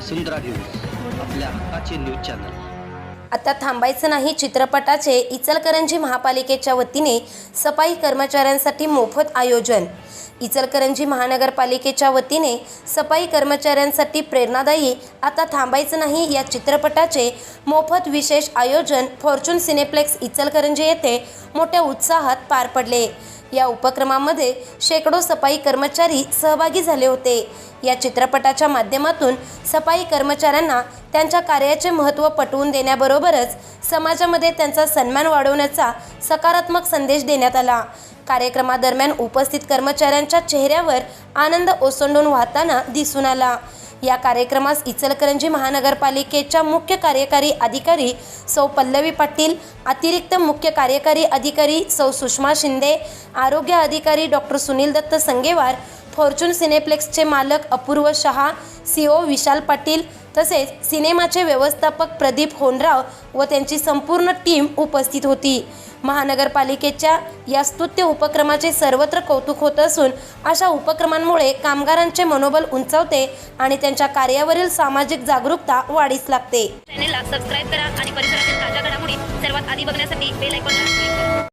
वसुंधरा news आपल्या हक्काचे news channel. आता थांबायचं नाही चित्रपटाचे इचलकरंजी महापालिकेच्या वतीने सफाई कर्मचाऱ्यांसाठी मोफत आयोजन. इचलकरंजी महानगरपालिकेच्या वतीने सफाई कर्मचाऱ्यांसाठी प्रेरणादायी आता थांबायचं नाही या चित्रपटाचे मोफत विशेष आयोजन फॉर्च्यून सिनेप्लेक्स इचलकरंजी येथे मोठ्या उत्साहात पार पडले. या उपक्रमामध्ये शेकडो सफाई कर्मचारी सहभागी झाले होते. या चित्रपटाच्या माध्यमातून सफाई कर्मचाऱ्यांना त्यांच्या कार्याचे महत्त्व पटवून देण्याबरोबरच समाजामध्ये त्यांचा सन्मान वाढवण्याचा सकारात्मक संदेश देण्यात आला. कार्यक्रमादरम्यान उपस्थित कर्मचाऱ्यांच्या चेहऱ्यावर आनंद ओसंडून वाहताना दिसून आला. या कार्यक्रमास इचलकरंजी महानगरपालिकेच्या मुख्य कार्यकारी अधिकारी सौ पल्लवी पाटील अतिरिक्त मुख्य कार्यकारी अधिकारी सौ सुषमा शिंदे आरोग्य अधिकारी डॉक्टर सुनील दत्त संगेवार फॉर्च्यून सिनेप्लेक्सचे मालक अपूर्व शहा सीओ विशाल पाटील तसेच सिनेमाचे व्यवस्थापक प्रदीप होनराव व त्यांची संपूर्ण टीम उपस्थित होती. महानगरपालिकेच्या या स्तुत्य उपक्रमाचे सर्वत्र कौतुक होत असून अशा उपक्रमांमुळे कामगारांचे मनोबल उंचावते आणि त्यांच्या कार्यावरील सामाजिक जागरूकता वाढीस लागते. चॅनेलला सबस्क्राईब करा आणि परिसरातील ताज्या घडामोडी सर्वात आधी बघण्यासाठी बेल आयकॉनला